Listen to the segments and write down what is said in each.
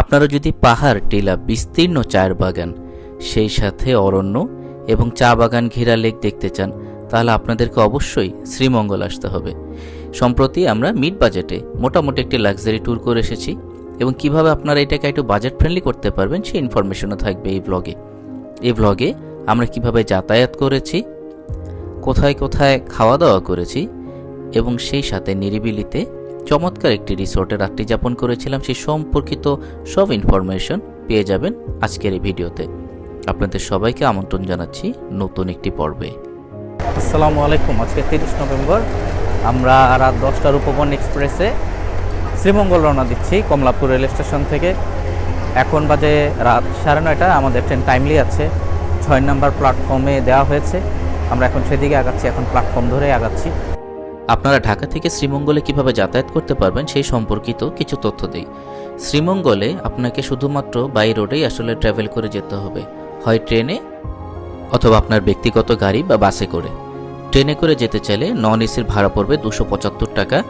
আপনারা যদি পাহাড়, টিলা বিস্তীর্ণ চায়ের বাগান, সেই সাথে অরণ্য এবং চা বাগান ঘেরা লেক দেখতে চান, তাহলে আপনাদেরকে অবশ্যই শ্রীমঙ্গল আসতে হবে। সম্প্রতি আমরা মিড বাজেটে মোটামুটি একটি লাক্সারি ট্যুর করে এসেছি এবং কীভাবে আপনারা এটাকে একটু বাজেট ফ্রেন্ডলি করতে পারবেন, সেই ইনফরমেশনও থাকবে এই ব্লগে এই ব্লগে আমরা কীভাবে যাতায়াত করেছি, কোথায় কোথায় খাওয়া দাওয়া করেছি এবং সেই সাথে নিরিবিলিতে চমৎকার একটি রিসোর্টে রাত্রি যাপন করেছিলাম, সেই সম্পর্কিত সব ইনফরমেশন পেয়ে যাবেন আজকের এই ভিডিওতে। আপনাদের সবাইকে আমন্ত্রণ জানাচ্ছি নতুন একটি পর্বে। আসসালামু আলাইকুম, আজকে তিরিশ নভেম্বর। আমরা রাত দশটার উপবন এক্সপ্রেসে শ্রীমঙ্গল রওনা দিচ্ছি কমলাপুর রেল স্টেশন থেকে। এখন বাজে রাত সাড়ে নয়টা, আমাদের ট্রেন টাইমলি আছে। ছয় নম্বর প্ল্যাটফর্মে দেওয়া হয়েছে। আমরা এখন সেদিকে আগাচ্ছি, এখন প্ল্যাটফর্ম ধরে আগাচ্ছি। আপনারা ঢাকা থেকে শ্রীমঙ্গলে কীভাবে যাতায়াত করতে পারবেন সেই সম্পর্কিত কিছু তথ্য দিই। শ্রীমঙ্গলে আপনাকে শুধুমাত্র বাই রোডেই আসলে ট্রাভেল করে যেতে হবে। হয় ট্রেনে অথবা আপনার ব্যক্তিগত গাড়ি বা বাসে করে। ট্রেনে করে যেতে চাইলে নন এসির ভাড়া পড়বে দুশো পঁচাত্তর টাকা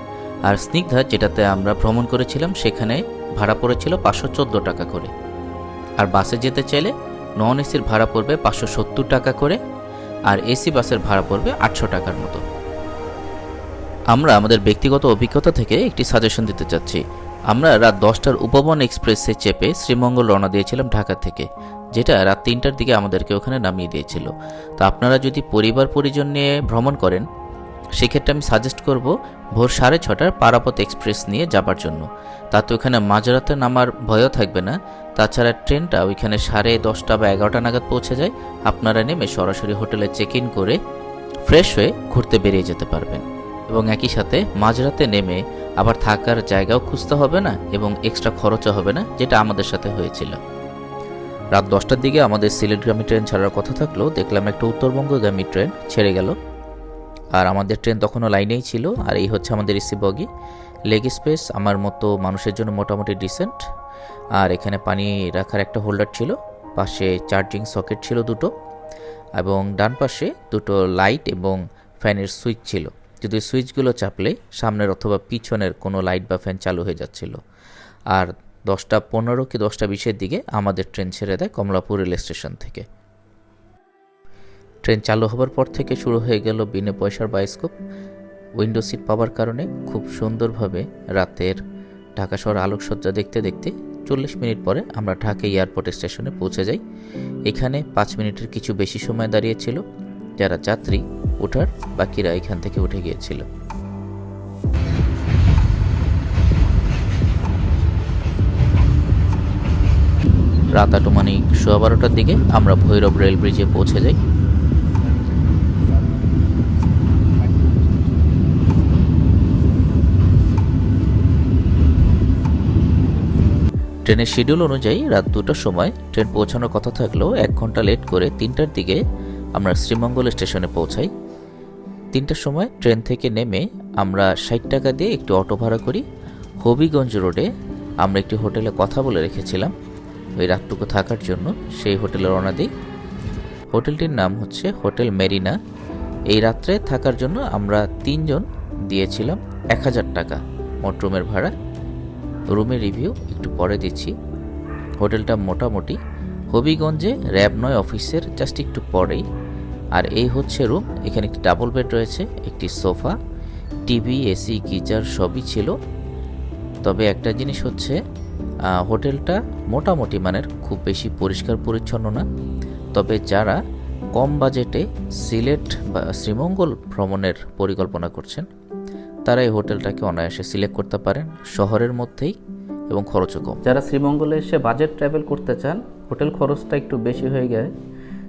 আর স্নিগ্ধা যেটাতে আমরা ভ্রমণ করেছিলাম সেখানে ভাড়া পড়েছিল পাঁচশো চোদ্দ টাকা করে। আর বাসে যেতে চাইলে নন এসির ভাড়া পড়বে পাঁচশো সত্তর টাকা করে আর এসি বাসের ভাড়া পড়বে আটশো টাকার মতো। আমরা আমাদের ব্যক্তিগত অভিজ্ঞতা থেকে একটি সাজেশন দিতে চাচ্ছি। আমরা রাত দশটার উপবন এক্সপ্রেসে চেপে শ্রীমঙ্গল রওনা দিয়েছিলাম ঢাকা থেকে, যেটা রাত তিনটার দিকে আমাদেরকে ওখানে নামিয়ে দিয়েছিল। তো আপনারা যদি পরিবার পরিজন নিয়ে ভ্রমণ করেন, সেক্ষেত্রে আমি সাজেস্ট করব ভোর সাড়ে ছটার পারাপথ এক্সপ্রেস নিয়ে যাবার জন্য। তাতে ওখানে মাঝরাতে নামার ভয়ও থাকবে না। তাছাড়া ট্রেনটা ওইখানে সাড়ে দশটা বা এগারোটা নাগাদ পৌঁছে যায়। আপনারা নেমে সরাসরি হোটেলে চেক ইন করে ফ্রেশ হয়ে ঘুরতে বেরিয়ে যেতে পারবেন। এবং একই সাথে মাঝরাতে নেমে আবার থাকার জায়গাও খুঁজতে হবে না এবং এক্সট্রা খরচও হবে না, যেটা আমাদের সাথে হয়েছিল। রাত দশটার দিকে আমাদের সিলেটগামী ট্রেন ছাড়ার কথা থাকলেও দেখলাম একটা উত্তরবঙ্গগামী ট্রেন ছেড়ে গেল। আর আমাদের ট্রেন তখনও লাইনেই ছিল, আর এই হচ্ছে আমাদের এসি বগি। লেগ স্পেস, আমার মতো মানুষের জন্য মোটামুটি ডিসেন্ট আর এখানে পানি রাখার একটা হোল্ডার ছিল, পাশে চার্জিং সকেট ছিল দুটো, এবং ডান পাশে দুটো লাইট এবং ফ্যানের সুইচ ছিল। যদি সুইচগুলো চাপলে সামনের অথবা পিছনের কোনো লাইট বা ফ্যান চালু হয়ে যাচ্ছিল। আর দশটা পনেরো কি দশটা বিশের দিকে আমাদের ট্রেন ছেড়ে দেয় কমলাপুর রেল স্টেশন থেকে। ট্রেন চালু হবার পর থেকে শুরু হয়ে গেল বিনে পয়সার বায়োস্কোপ। উইন্ডো সিট পাওয়ার কারণে খুব সুন্দরভাবে রাতের ঢাকা শহর আলোকসজ্জা দেখতে দেখতে চল্লিশ মিনিট পরে আমরা ঢাকা এয়ারপোর্ট স্টেশনে পৌঁছে যাই। এখানে পাঁচ মিনিটের কিছু বেশি সময় দাঁড়িয়েছিল। যারা যাত্রী ওঠার বাকিরা এখান থেকে উঠে গিয়েছিল। রাত আনুমানিক সোয়া বারোটার দিকে আমরা ভৈরব রেল ব্রিজে পৌঁছে যাই। ট্রেনের শিডিউল অনুযায়ী রাত দুটোর সময় ট্রেন পৌঁছানোর কথা থাকলেও এক ঘণ্টা লেট করে তিনটার দিকে আমরা শ্রীমঙ্গল স্টেশনে পৌঁছাই। তিনটার সময় ট্রেন থেকে নেমে আমরা ষাট টাকা দিয়ে একটি অটো ভাড়া করি। হবিগঞ্জ রোডে আমরা একটি হোটেলে কথা বলে রেখেছিলাম। ওই রাতটুকু থাকার জন্য সেই হোটেলে রওনা দিই। হোটেলটির নাম হচ্ছে হোটেল মেরিনা। এই রাত্রে থাকার জন্য আমরা তিনজন দিয়েছিলাম এক হাজার টাকা। মোট রুমের ভাড়া। রুমের রিভিউ একটু পরে দিচ্ছি। হোটেলটা মোটামুটি হবিগঞ্জে র্যাব নয় অফিসের জাস্ট একটু পরেই। আর এই হচ্ছে রুম, এখানে একটি ডাবল বেড রয়েছে, একটি সোফা, টিভি, এসি, গিজার সবই ছিল। তবে একটা জিনিস হচ্ছে হোটেলটা মোটামুটি মানের, খুব বেশি পরিষ্কার পরিচ্ছন্ন না। তবে যারা কম বাজেটে সিলেট বা শ্রীমঙ্গল ভ্রমণের পরিকল্পনা করছেন, তারা এই হোটেলটাকে অনায়াসে সিলেক্ট করতে পারেন। শহরের মধ্যেই এবং খরচও কম। যারা শ্রীমঙ্গলে এসে বাজেট ট্রাভেল করতে চান হোটেল খরচটা একটু বেশি হয়ে যায়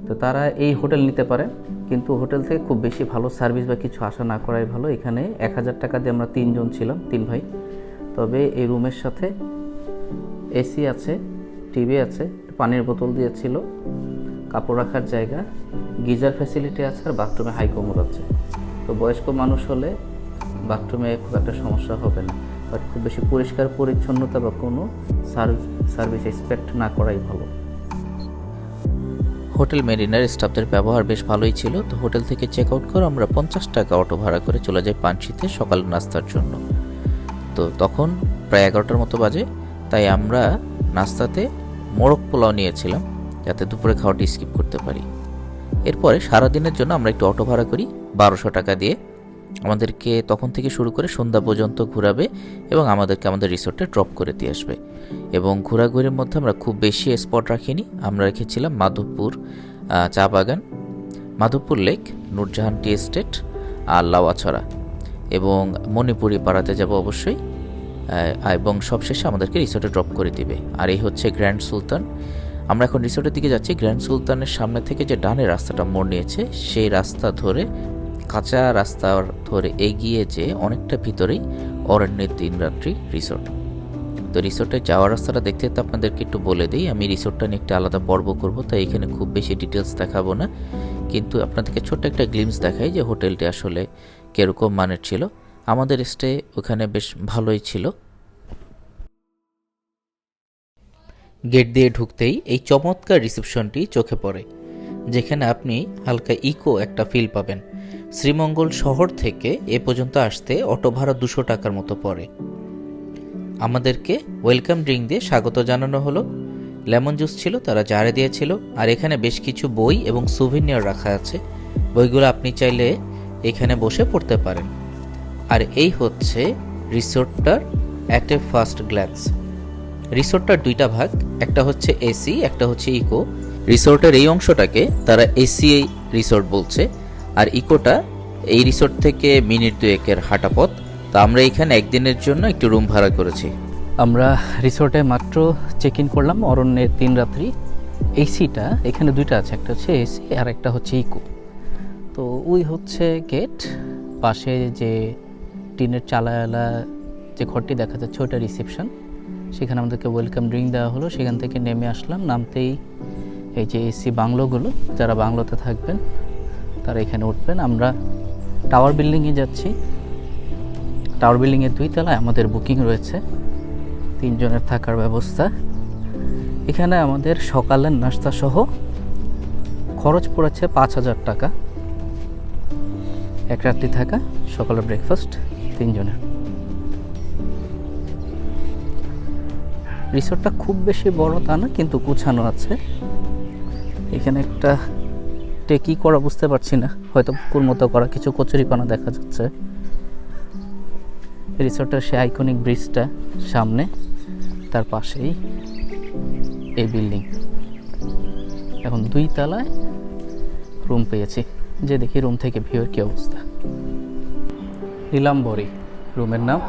তো তারা এই হোটেল নিতে পারেন, কিন্তু হোটেল থেকে খুব বেশি ভালো সার্ভিস বা কিছু আশা না করাই ভালো। এখানে এক হাজার টাকা দিয়ে আমরা তিনজন ছিলাম, তিন ভাই। তবে এই রুমের সাথে এসি আছে টিভি আছে, পানির বোতল দিয়েছিল কাপড় রাখার জায়গা, গিজার ফ্যাসিলিটি আছে আর বাথরুমে হাই কোমর আছে। তো বয়স্ক মানুষ হলে বাথরুমে খুব একটা সমস্যা হবে না। বাট খুব বেশি পরিষ্কার, পরিচ্ছন্নতা বা কোনো সার্ভিস এক্সপেক্ট না করাই ভালো। হোটেল মেরিনার স্টাফদের ব্যবহার বেশ ভালোই ছিল। তো হোটেল থেকে চেক আউট করে আমরা পঞ্চাশ টাকা অটো ভাড়া করে চলে যাই পানশিতে সকাল নাস্তার জন্য। তো তখন প্রায় এগারোটার মতো বাজে। তাই আমরা নাস্তাতে মোরগ পোলাও নিয়েছিলাম যাতে দুপুরে খাওয়াটি স্কিপ করতে পারি। এরপরে সারাদিনের জন্য আমরা একটু অটো ভাড়া করি বারোশো টাকা দিয়ে। আমাদেরকে তখন থেকে শুরু করে সন্ধ্যা পর্যন্ত ঘোরাবে এবং আমাদেরকে আমাদের রিসোর্টে ড্রপ করে দিয়ে আসবে। এবং ঘোরাঘুরির মধ্যে আমরা খুব বেশি স্পট রাখিনি। আমরা রেখেছিলাম মাধবপুর চা বাগান, Madhabpur lake Nurjahan tea estate আর লাওয়াছড়া। এবং মণিপুরি পাড়াতে যাব অবশ্যই এবং সবশেষে আমাদেরকে রিসোর্টে ড্রপ করে দিবে। আর এই হচ্ছে গ্র্যান্ড সুলতান আমরা এখন রিসোর্টের দিকে যাচ্ছি। গ্র্যান্ড সুলতানের সামনে থেকে যে ডানে রাস্তাটা মোড় নিয়েছে, সেই রাস্তা ধরে কাঁচা রাস্তা ধরে এগিয়ে যে অনেকটা ভিতরেই অরণ্যের দিন রাত্রি রিসোর্ট। তো রিসোর্টে যাওয়ার রাস্তাটা দেখতে তো আপনাদেরকে একটু বলে দিই, আমি রিসোর্টটা নিয়ে একটা আলাদা পর্ব করব, তাই এখানে খুব বেশি ডিটেলস দেখাবো না। কিন্তু আপনাদেরকে ছোট্ট একটা গ্লিমস দেখাই যে হোটেলটি আসলে কীরকম মানের ছিল। আমাদের স্টে ওখানে বেশ ভালোই ছিল। গেট দিয়ে ঢুকতেই এই চমৎকার রিসেপশনটি চোখে পড়ে, যেখানে আপনি হালকা ইকো একটা ফিল পাবেন। শ্রীমঙ্গল শহর থেকে এ পর্যন্ত আসতে অটো ভাড়া দুশো টাকার মতো পড়ে। আমাদেরকে ওয়েলকাম ড্রিঙ্ক দিয়ে স্বাগত জানানো হলো। লেমন জুস ছিল, তারা জারে দিয়েছিল, আর এখানে বেশ কিছু বই এবং সুভিনিয়র রাখা আছে। বইগুলো আপনি চাইলে এখানে বসে পড়তে পারেন। আর এই হচ্ছে রিসোর্টটার অ্যাট এ ফার্স্ট গ্ল্যান্স। রিসোর্টটার দুইটা ভাগ, একটা হচ্ছে এসি, একটা হচ্ছে ইকো। রিসোর্টের এই অংশটাকে তারা এসি রিসোর্ট বলছে। আর ইকোটা এই রিসোর্ট থেকে মিনিট দুয়েকের হাঁটা পথ তা আমরা এখানে একদিনের জন্য একটু রুম ভাড়া করেছি। আমরা রিসোর্টে মাত্র চেক ইন করলাম অরণ্যের তিন রাত্রি। এসিটা, এখানে দুইটা আছে, একটা হচ্ছে এসি আর একটা হচ্ছে ইকো। তো ওই হচ্ছে গেট, পাশে যে টিনের চালায়ালা যে ঘরটি দেখা যাচ্ছে ওটা রিসেপশন। সেখানে আমাদেরকে ওয়েলকাম ড্রিঙ্ক দেওয়া হলো, সেখান থেকে নেমে আসলাম। নামতেই এই যে এসি বাংলোগুলো, যারা বাংলোতে থাকবেন তারা এখানে উঠবেন। আমরা টাওয়ার বিল্ডিংয়ে যাচ্ছি। টাওয়ার বিল্ডিংয়ের দুই তলায় আমাদের বুকিং রয়েছে। তিনজনের থাকার ব্যবস্থা। এখানে আমাদের সকালের নাস্তা সহ খরচ পড়েছে পাঁচ হাজার টাকা। এক রাত্রি থাকা, সকালের ব্রেকফাস্ট তিনজনের। রিসোর্টটা খুব বেশি বড় তা না, কিন্তু গুছানো আছে। এখানে একটা টেকি করা বুঝতে পারছি না। হয়তো পুকুর মতো করা কিছু কচুরিপানা দেখা যাচ্ছে। রিসোর্টের সে আইকনিক ব্রিজটা সামনে, তার পাশেই এই বিল্ডিং এখন দুই তলায় রুম পেয়েছি, যে দেখি রুম থেকে ভিউর কী অবস্থা। নীলাম্বরী রুমের নাম।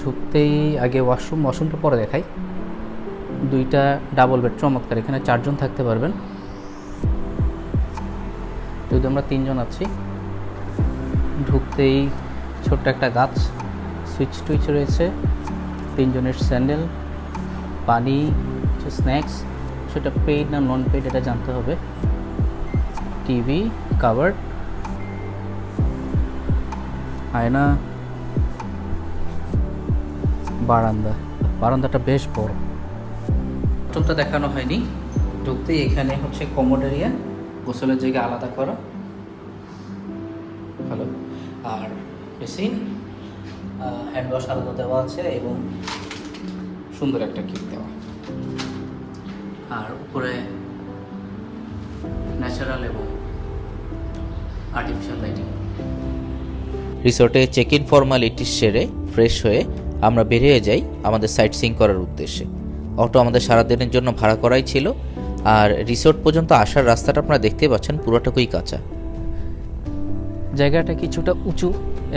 ঢুকতেই আগে ওয়াশরুম ওয়াশরুমটা পরে দেখাই। দুইটা ডাবল বেড চমৎকার, এখানে চারজন থাকতে পারবেন। যদি আমরা তিনজন আছি, ঢুকতেই ছোট্ট একটা গাছ সুইচ টুইচ রয়েছে, তিনজনের স্যান্ডেল পানি স্ন্যাক্স সেটা পেড না নন পেড এটা জানতে হবে। টিভি কাভার আয়না, বারান্দা। বারান্দাটা বেশ বড়। রুমটা দেখানো হয়নি। ঢুকতেই এখানে হচ্ছে কমোড গোসলের জায়গা আলাদা করা। ভালো। আর বেসিন হ্যান্ড ওয়াশ আলাদা দেওয়া আছে এবং সুন্দর একটা কিট দেওয়া। আর উপরে ন্যাচারাল এবং আর্টিফিশিয়াল লাইটিং রিসোর্টে চেক ইন ফর্মালিটি সেরে ফ্রেশ হয়ে আমরা বেরিয়ে যাই আমাদের সাইট সিং করার উদ্দেশ্যে। অটো আমাদের সারাদিনের জন্য ভাড়া করাই ছিল। আর রিসোর্ট পর্যন্ত আসার রাস্তাটা আপনারা দেখতে পাচ্ছেন, পুরোটাকুই কাঁচা। জায়গাটা কিছুটা উঁচু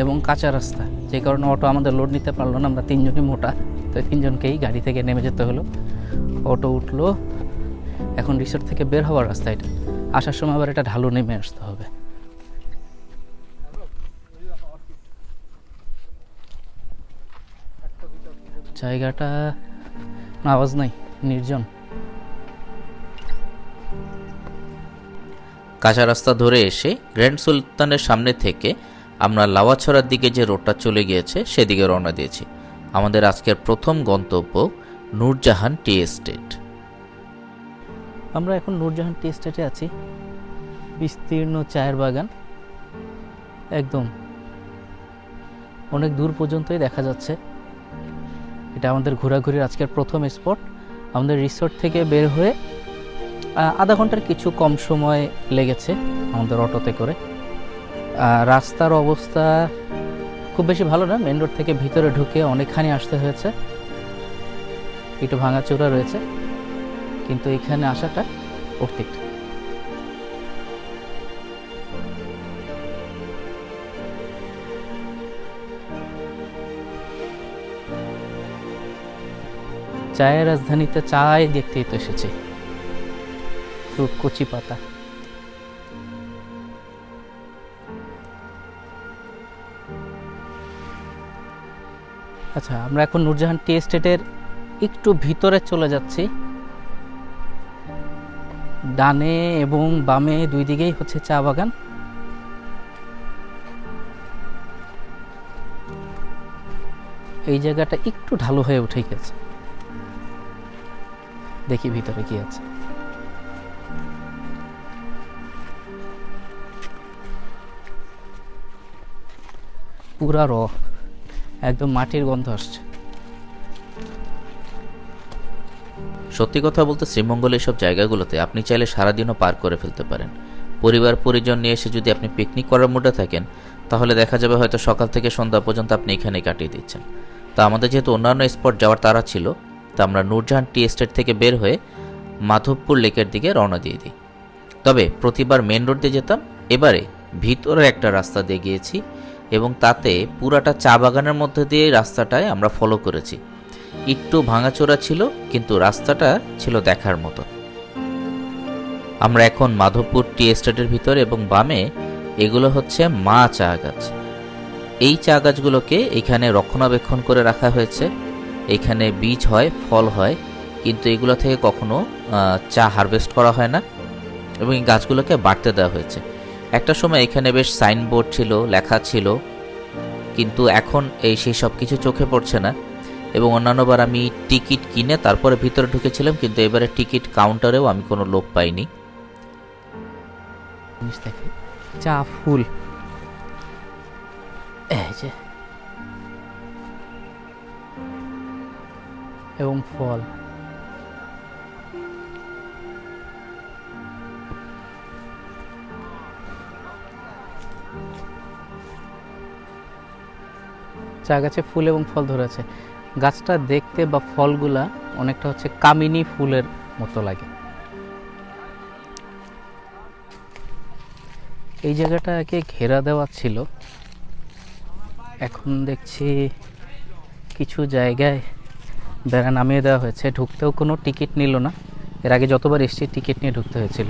এবং কাঁচা রাস্তা, যে কারণে অটো আমাদের লোড নিতে পারল না, আমরা তিনজনই মোটা, তো তিনজনকেই গাড়ি থেকে নেমে যেতে হলো। অটো উঠল, এখন রিসোর্ট থেকে বের হওয়ার রাস্তা এটা। আসার সময় আবার এটা ঢালু নেমে আসতে হবে। জায়গাটা আওয়াজ নাই, নির্জন। কাঁচা রাস্তা ধরে এসে গ্র্যান্ড সুলতানের সামনে থেকে আমরা লাওয়াছড়ার দিকে যে রোডটা চলে গিয়েছে, সেদিকে রওনা দিয়েছি। আমাদের আজকের প্রথম গন্তব্য নূরজাহান টি এস্টেট। আমরা এখন নূরজাহান টি এস্টেটে আছি। বিস্তীর্ণ চায়ের বাগান। একদম অনেক দূর পর্যন্তই দেখা যাচ্ছে। এটা আমাদের ঘোরাঘুরির আজকের প্রথম স্পট আমাদের রিসোর্ট থেকে বের হয়ে আধা ঘণ্টার কিছু কম সময় লেগেছে আমাদের অটোতে করে। রাস্তার অবস্থা খুব বেশি ভালো না মেন রোড থেকে ভিতরে ঢুকে অনেকখানি আসতে হয়েছে। একটু ভাঙাচোরা রয়েছে, কিন্তু এখানে আসাটা প্রত্যেকটা চায়ের রাজধানীতে চায় দেখতেই তো এসেছি। তো কচি পাতা। আচ্ছা আমরা এখন নূরজাহান টি এস্টেটের একটু ভিতরে চলে যাচ্ছি। ডানে এবং বামে দুই দিকেই হচ্ছে চা বাগান। এই জায়গাটা একটু ঢালু হয়ে উঠে গেছে। দেখি ভিতরে কি আছে। পুরা র। একদম মাটির গন্ধ আসছে। সত্যি কথা বলতে শ্রীমঙ্গল এইসব জায়গাগুলোতে আপনি চাইলে সারাদিনও পার করে ফেলতে পারেন। পরিবার, পরিজন নিয়ে এসে যদি আপনি পিকনিক করার মুডে থাকেন, তাহলে দেখা যাবে হয়তো সকাল থেকে সন্ধ্যা পর্যন্ত আপনি এখানে কাটিয়ে দিচ্ছেন। তা আমাদের যেহেতু অন্যান্য স্পট যাওয়ার তারা ছিল, তা আমরা নূরজাহান টি এস্টেট থেকে বের হয়ে মাধবপুর লেকের দিকে রওনা দিয়ে দিই। তবে প্রতিবার মেন রোড দিয়ে যেতাম, এবারে ভিতরে একটা রাস্তা দিয়ে গিয়েছি এবং তাতে পুরাটা চা বাগানের মধ্যে দিয়ে রাস্তাটায় আমরা ফলো করেছি। একটু ভাঙাচোরা ছিল, কিন্তু রাস্তাটা ছিল দেখার মতো। আমরা এখন মাধবপুর টি এস্টেটের ভিতরে এবং বামে এগুলো হচ্ছে মা চা গাছ। এই চা গাছগুলোকে এখানে রক্ষণাবেক্ষণ করে রাখা হয়েছে। এখানে বীজ হয়, ফল হয়, কিন্তু এগুলো থেকে কখনো চা হারভেস্ট করা হয় না। এবং এই গাছগুলোকে বাড়তে দেওয়া হয়েছে। একটা সময় এখানে বেশ সাইনবোর্ড ছিল, লেখা ছিল, কিন্তু এখন এই সেই সব কিছু চোখে পড়ছে না। এবং অন্যান্যবার আমি টিকিট কিনে তারপরে ভিতরে ঢুকেছিলাম, কিন্তু এবারে টিকিট কাউন্টারেও আমি কোনো লোক পাইনি। চা, ফুল। এবং ফল। চা গাছে ফুল এবং ফল ধরেছে গাছটা দেখতে বা ফলগুলা অনেকটা হচ্ছে কামিনী ফুলের মতো লাগে। এই জায়গাটাকে ঘেরা দেওয়া ছিল। এখন দেখছি কিছু জায়গায় বেড়া নামিয়ে দেওয়া হয়েছে। ঢুকতেও কোনো টিকিট নিল না। এর আগে যতবার এসছি, টিকিট নিয়ে ঢুকতে হয়েছিল।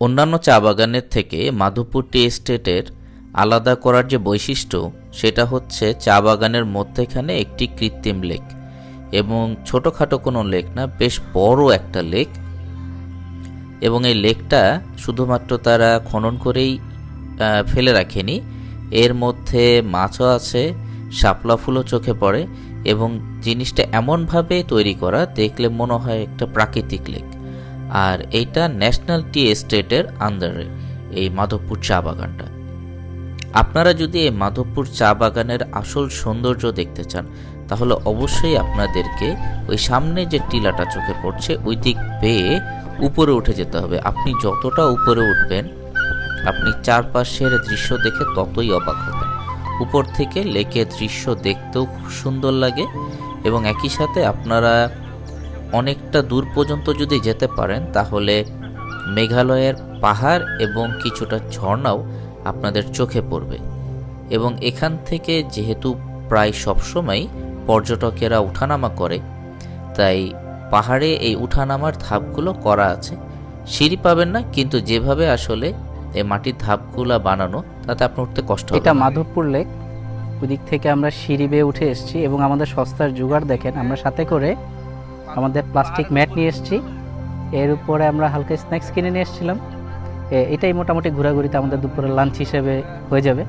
অন্যান্য চা বাগানের থেকে মাধবপুর টি এস্টেটের আলাদা করার যে বৈশিষ্ট্য, সেটা হচ্ছে চা বাগানের মধ্যেখানে একটি কৃত্রিম লেক এবং ছোটোখাটো কোনো লেক না, বেশ বড় একটা লেক। এবং এই লেকটা শুধুমাত্র তারা খনন করেই ফেলে রাখেনি। এর মধ্যে মাছও আছে, শাপলা ফুলও চোখে পড়ে এবং জিনিসটা এমনভাবে তৈরি করা, দেখলে মনে হয় একটা প্রাকৃতিক লেক। আর এইটা ন্যাশনাল টি এস্টেটের আন্ডারে, এই মাধবপুর চা বাগানটা। আপনারা যদি এই মাধবপুর চা বাগানের আসল সৌন্দর্য দেখতে চান, তাহলে অবশ্যই আপনাদেরকে ওই সামনে যে টিলাটা চোখে পড়ছে, ওই দিক বেয়ে উপরে উঠে যেতে হবে। আপনি যতটা উপরে উঠবেন, আপনি চারপাশের দৃশ্য দেখে ততই অবাক হবেন। উপর থেকে লেকের দৃশ্য দেখতেও খুব সুন্দর লাগে এবং একই সাথে আপনারা অনেকটা দূর পর্যন্ত যদি যেতে পারেন, তাহলে মেঘালয়ের পাহাড় এবং কিছুটা ঝর্ণাও আপনাদের চোখে পড়বে। এবং এখান থেকে যেহেতু প্রায় সবসময় পর্যটকেরা উঠানামা করে তাই পাহাড়ে এই উঠানামার ধাপগুলো করা আছে। সিঁড়ি পাবেন না কিন্তু যেভাবে আসলে এই মাটির ধাপগুলো বানানো তাতে আপনার উঠতে কষ্ট এটা। মাধবপুর লেক। ওই দিক থেকে আমরা সিঁড়ি বেয়ে উঠে এসেছি এবং আমাদের সস্তার জোগাড় দেখেন আমরা সাথে করে আমাদের প্লাস্টিক ম্যাট নিয়ে এসেছি। এর উপরে আমরা হালকা স্ন্যাক্স কিনে নিয়ে এসেছিলাম। এটাই মোটামুটি ঘোরাঘুরিতে আমাদের দুপুরের লাঞ্চ হিসেবে হয়ে যাবে।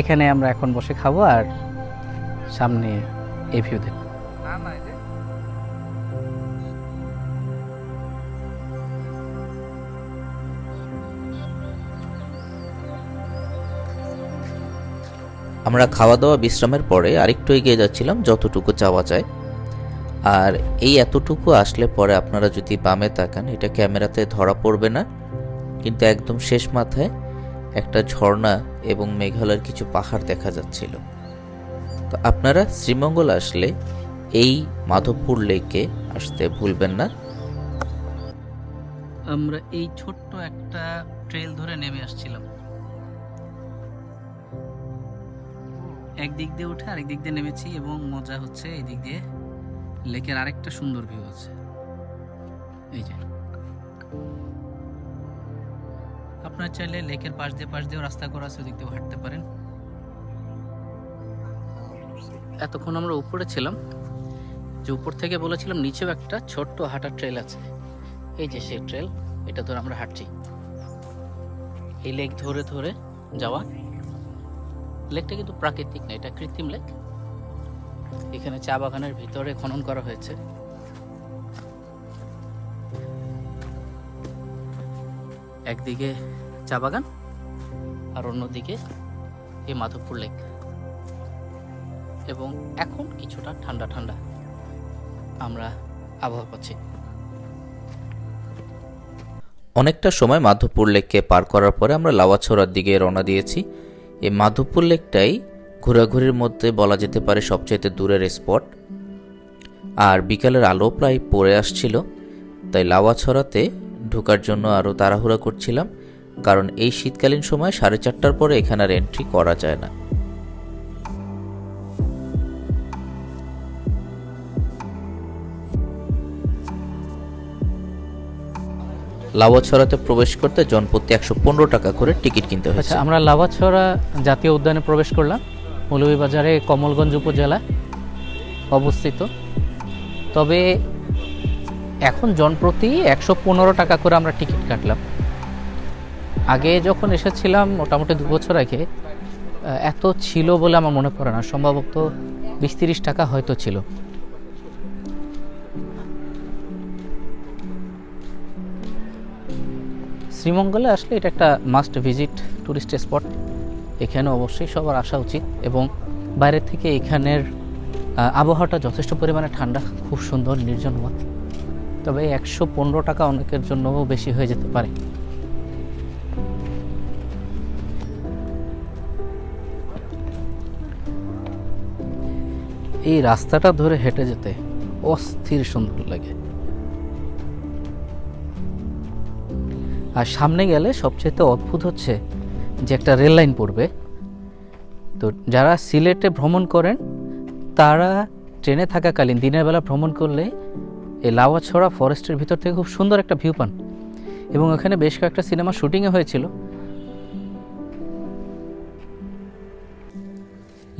এখানে আমরা এখন বসে খাব আর সামনে এই ভিউ দেখব। আমরা খাওয়া দাওয়া বিশ্রামের পরে আরেকটু এগিয়ে যাচ্ছিলাম, যতটুকু যাওয়া যায়। আর এই এতটুকু আসলে পরে আপনারা যদি বামে তাকান, এটা ক্যামেরাতে ধরা পড়বে না। কিন্তু একদম শেষ মাথায় একটা ঝর্ণা এবং মেঘালয়ের কিছু পাহাড় দেখা যাচ্ছিল। তো আপনারা শ্রীমঙ্গল আসলে এই মাধবপুর লেকে আসতে ভুলবেন না। আমরা এই ছোট্ট একটা ট্রেল ধরে নেমে আসছিলাম। একদিক দিয়ে উঠে আরেক দিক দিয়ে নেমেছি এবং মজা হচ্ছে এই দিক দিয়ে লেকের আরেকটা সুন্দর ভিউ আছে। এই যে। আপনার চাইলে লেকের পাশ দিয়ে, পাশ দিয়েও রাস্তা করা আছে, ওদিক দিয়েও হাঁটতে পারেন। এতক্ষণ আমরা উপরে ছিলাম, যে উপর থেকে বলেছিলাম নিচেও একটা ছোট্ট হাঁটার ট্রেল আছে। এই যে সেই ট্রেল, এটা ধরে আমরা হাঁটছি। এই লেক ধরে ধরে যাওয়া। লেকটা কিন্তু প্রাকৃতিক না, এটা কৃত্রিম লেক। এখানে চা বাগানের ভিতরে খনন করা হয়েছে। একদিকে চা বাগান আর অন্যদিকে এই মাধবপুর লেক এবং এখন কিছুটা ঠান্ডা ঠান্ডা আমরা আবহাওয়া পাচ্ছি। অনেকটা সময় মাধবপুর লেককে পার করার পরে আমরা লাওয়াছড়ার দিকে রওনা দিয়েছি। এই মাধবপুর লেকটাই ঘোরাঘুরির মধ্যে বলা যেতে পারে সবচাইতে দূরের স্পট আর বিকালের আলো প্রায় পড়ে আসছিল, তাই লাওয়াছড়াতে ঢোকার জন্য আরও তাড়াহুড়া করছিলাম। কারণ এই শীতকালীন সময় সাড়ে চারটার পরে এখানে আর এন্ট্রি করা যায় না। লাওয়াছড়াতে প্রবেশ করতে জনপ্রতি একশো পনেরো টাকা করে টিকিট কিনতে হয়েছে। আচ্ছা আমরা লাভাছড়া জাতীয় উদ্যানে প্রবেশ করলাম। মৌলভীবাজারে কমলগঞ্জ উপজেলা অবস্থিত। তবে এখন জনপ্রতি একশো পনেরো টাকা করে আমরা টিকিট কাটলাম। আগে যখন এসেছিলাম মোটামুটি দু বছর আগে এত ছিল বলে আমার মনে পড়ে না। সম্ভবত বিশ তিরিশ টাকা হয়তো ছিল। শ্রীমঙ্গলে আসলে এটা একটা মাস্ট ভিজিট টুরিস্ট স্পট এখানে অবশ্যই সবার আসা উচিত এবং বাইরে থেকে এখানের আবহাওয়াটা যথেষ্ট পরিমাণে ঠান্ডা, খুব সুন্দর নির্জন হওয়া তবে একশো পনেরো টাকা অনেকের জন্যও বেশি হয়ে যেতে পারে। এই রাস্তাটা ধরে হেঁটে যেতে অস্থির সুন্দর লাগে। আর সামনে গেলে সবচেয়ে অদ্ভুত হচ্ছে যে একটা রেল লাইন পড়বে। তো যারা সিলেটে ভ্রমণ করেন, তারা ট্রেনে থাকাকালীন দিনের বেলা ভ্রমণ করলে এই লাওয়াছড়া ফরেস্টের ভিতর থেকে খুব সুন্দর একটা ভিউ পান। এবং ওখানে বেশ কয়েকটা সিনেমা শুটিংও হয়েছিল।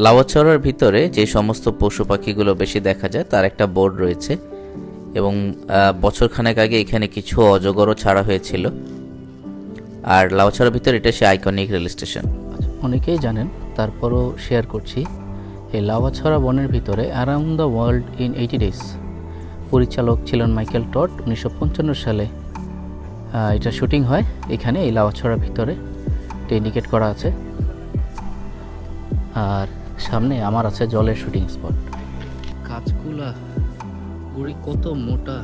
লাওয়াছড়ার ভিতরে যে সমস্ত পশু পাখিগুলো বেশি দেখা যায়, তার একটা বোর্ড রয়েছে এবং বছরখানেক আগে এখানে কিছু অজগরও ছাড়া হয়েছিল। আর লাওয়াছড়ার ভিতরে এটা সে আইকনিক রেল স্টেশন অনেকেই জানেন, তারপরও শেয়ার করছি, এই লাওয়াছড়া বনের ভিতরে around the world in eighty days পরিচালক ছিলেন মাইকেল টট উনিশশো পঞ্চান্ন সালে। এটা শুটিং হয় এখানে, এই লাওয়াছড়ার ভিতরে। এটা ইন্ডিকেট করা আছে। আর সামনে আমার আছে জলের শুটিং স্পট কাজগুলা গুড়ি কত মোটা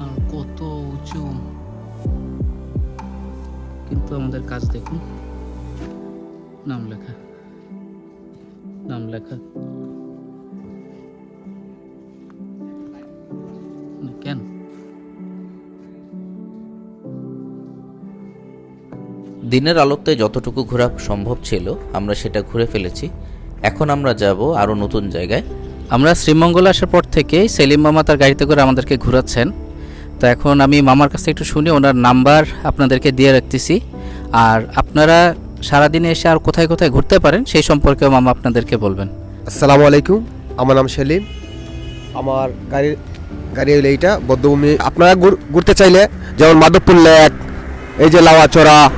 আর কত উঁচু। কিন্তু আমাদের কাজ দেখুন। নাম লেখা। নাম লেখা। কেন? দিনের আলোতে যতটুকু ঘোরা সম্ভব ছিল আমরা সেটা ঘুরে ফেলেছি। এখন আমরা যাব আরও নতুন জায়গায়। আমরা শ্রীমঙ্গল আসার পর থেকে সেলিম মামা তার গাড়িতে করে আমাদেরকে ঘোরাচ্ছেন। তো এখন আমি মামার কাছে একটু শুনি, ওনার নাম্বার আপনাদেরকে দিয়ে রাখতেছি। আর আপনারা সারাদিনে এসে আর কোথায় কোথায় ঘুরতে পারেন, সেই সম্পর্কেও মামা আপনাদেরকে বলবেন। আসসালামু আলাইকুম, আমার নাম সেলিম। আমার গাড়ি গাড়ি হইলে এইটা, বদ্ধভূমি। আপনারা ঘুর- ঘুরতে চাইলে যেমন মাধবপুর লেক, এই যে লাওয়াচড়া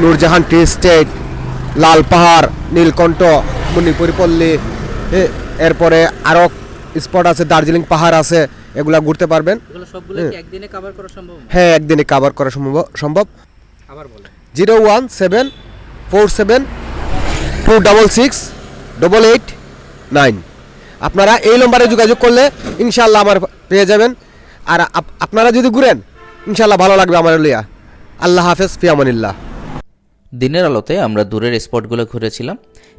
নূরজাহান টি স্টেট লাল পাহাড়, নীলকণ্ঠ মণিপুরি পল্লী এরপরে আরও স্পট আছে দার্জিলিং পাহাড় আছে এগুলা ঘুরতে পারবেন। হ্যাঁ একদিনে কাভার করা সম্ভব সম্ভব। Zero one seven four seven two double six double eight nine. আপনারা এই নম্বরে যোগাযোগ করলে ইনশাল্লাহ আমার পেয়ে যাবেন। আর আপ- আপনারা যদি ঘুরেন ইনশাল্লাহ ভালো লাগবে আমার লিয়া আল্লাহ হাফেজ ফিয়ামানিল্লাহ। দিনের আলোতে আমরা দূরের স্পটগুলো ঘুরেছিলাম।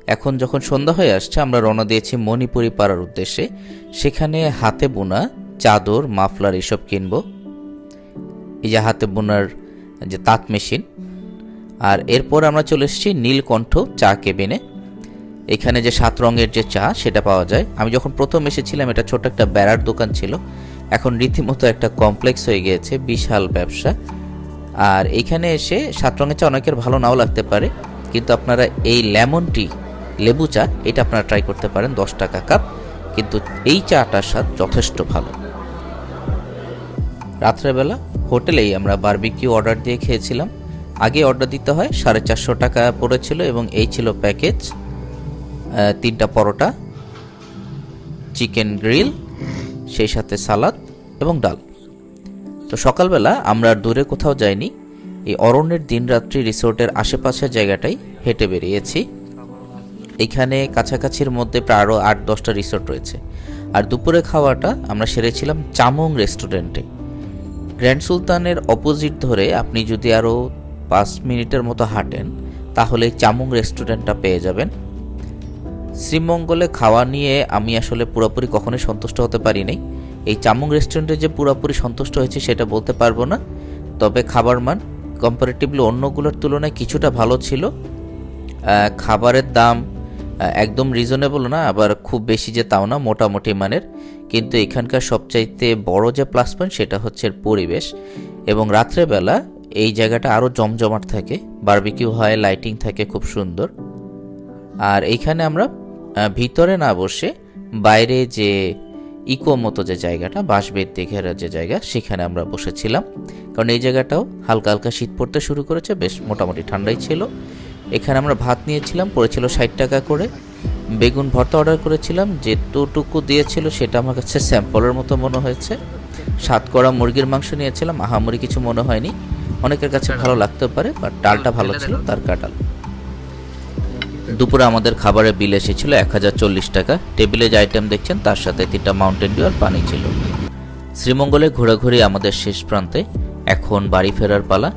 এখন যখন সন্ধ্যা হয়ে আসছে, আমরা রওনা দিয়েছি মণিপুরি পাড়ার উদ্দেশ্যে। সেখানে হাতে বোনা, চাদর, মাফলার এসব কিনবো। এই যে হাতে বোনার যে তাঁত মেশিন। আর এরপর আমরা চলে এসেছি নীলকণ্ঠ চা কেবিনে। এখানে যে সাত রঙের যে চা, সেটা পাওয়া যায়। আমি যখন প্রথম এসেছিলাম, এটা ছোট একটা বেড়ার দোকান ছিল। এখন রীতিমতো একটা কমপ্লেক্স হয়ে গিয়েছে, বিশাল ব্যবসা। আর এখানে এসে সাত রঙের চা অনেকের ভালো নাও লাগতে পারে, কিন্তু আপনারা এই লেমন টি, লেবু চা, এটা আপনারা ট্রাই করতে পারেন, দশ টাকা কাপ কিন্তু এই চাটার স্বাদ যথেষ্ট ভালো। রাত্রেবেলা হোটেলেই আমরা বারবিকিউ অর্ডার দিয়ে খেয়েছিলাম। আগে অর্ডার দিতে হয় সাড়ে চারশো টাকা পড়েছিল এবং এই ছিল প্যাকেজ তিনটা পরোটা চিকেন গ্রিল সেই সাথে সালাদ এবং ডাল। তো সকালবেলা আমরা দূরে কোথাও যাইনি। এই অরণ্যের দিনরাত্রি রিসোর্টের আশেপাশের জায়গাটাই হেঁটে বেরিয়েছি। এখানে কাছাকাছির মধ্যে প্রায় আরও আট দশটা রিসোর্ট রয়েছে। আর দুপুরে খাওয়াটা আমরা সেরেছিলাম চামং রেস্টুরেন্টে। গ্র্যান্ড সুলতানের অপোজিট ধরে আপনি যদি আরও পাঁচ মিনিটের মতো হাঁটেন, তাহলে চামুং রেস্টুরেন্টটা পেয়ে যাবেন। শ্রীমঙ্গলে খাওয়া নিয়ে আমি আসলে পুরোপুরি কখনোই সন্তুষ্ট হতে পারিনি। এই চামুং রেস্টুরেন্টে যে পুরোপুরি সন্তুষ্ট হয়েছে সেটা বলতে পারব না। তবে খাবার মান কম্পারেটিভলি অন্যগুলোর তুলনায় কিছুটা ভালো ছিল। খাবারের দাম একদম রিজনেবল না, আবার খুব বেশি যে তাও না, মোটামুটি মানের। কিন্তু এখানকার সবচাইতে বড় যে প্লাস পয়েন্ট সেটা হচ্ছে পরিবেশ। এবং রাত্রেবেলা এই জায়গাটা আরও জমজমাট থাকে বারবিকিউ হয় লাইটিং থাকে, খুব সুন্দর। আর এইখানে আমরা ভিতরে না বসে বাইরে যে ইকো মতো যে জায়গাটা বাঁশ বাঁশবেত দেখের যে জায়গা, সেখানে আমরা বসেছিলাম। কারণ এই জায়গাটাও হালকা হালকা শীত পড়তে শুরু করেছে, বেশ মোটামুটি ঠান্ডাই ছিল। এখানে আমরা ভাত নিয়েছিলাম, পড়েছিল ষাট টাকা করে। বেগুন ভর্তা অর্ডার করেছিলাম যেটুকু দিয়েছিল সেটা আমার কাছে স্যাম্পলের মতো মনে হয়েছে। সাত করা মুরগির মাংস নিয়েছিলাম, আহামরি কিছু মনে হয়নি। অনেকের কাছে ভালো লাগতে পারে, বাট ডালটা ভালো ছিল, তার কাটাল। দুপুরে আমাদের খাবারের বিল এসেছিল এক হাজার চল্লিশ টাকা। টেবিলে যে আইটেম দেখছেন, তার সাথে তিনটা মাউন্টেন ডিউ আর পানি ছিল। শ্রীমঙ্গলে ঘোরাঘুরি আমাদের শেষ প্রান্তে। এখন বাড়ি ফেরার পালা।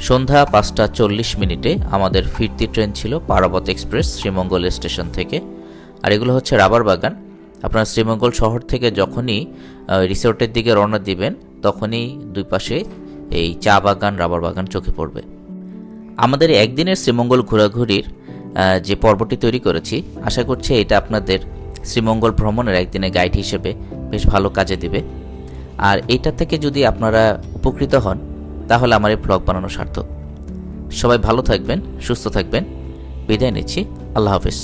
সন্ধ্যা পাঁচটা চল্লিশ মিনিটে আমাদের ফিরতি ট্রেন ছিল পারাবত এক্সপ্রেস শ্রীমঙ্গল স্টেশন থেকে। আর এগুলো হচ্ছে রাবার বাগান। আপনারা শ্রীমঙ্গল শহর থেকে যখনই রিসোর্টের দিকে রওনা দিবেন, তখনই দুই পাশে এই চা বাগান, রাবার বাগান চোখে পড়বে। আমাদের একদিনের শ্রীমঙ্গল ঘোরাঘুরির যে পর্বটি তৈরি করেছি, আশা করছি এটা আপনাদের শ্রীমঙ্গল ভ্রমণের একদিনে গাইড হিসেবে বেশ ভালো কাজে দেবে। আর এটা থেকে যদি আপনারা উপকৃত হন, তাহলে আমার এই ব্লগ বানানো সার্থক। সবাই ভালো থাকবেন, সুস্থ থাকবেন। বিদায় নিচ্ছি। আল্লাহ হাফিজ।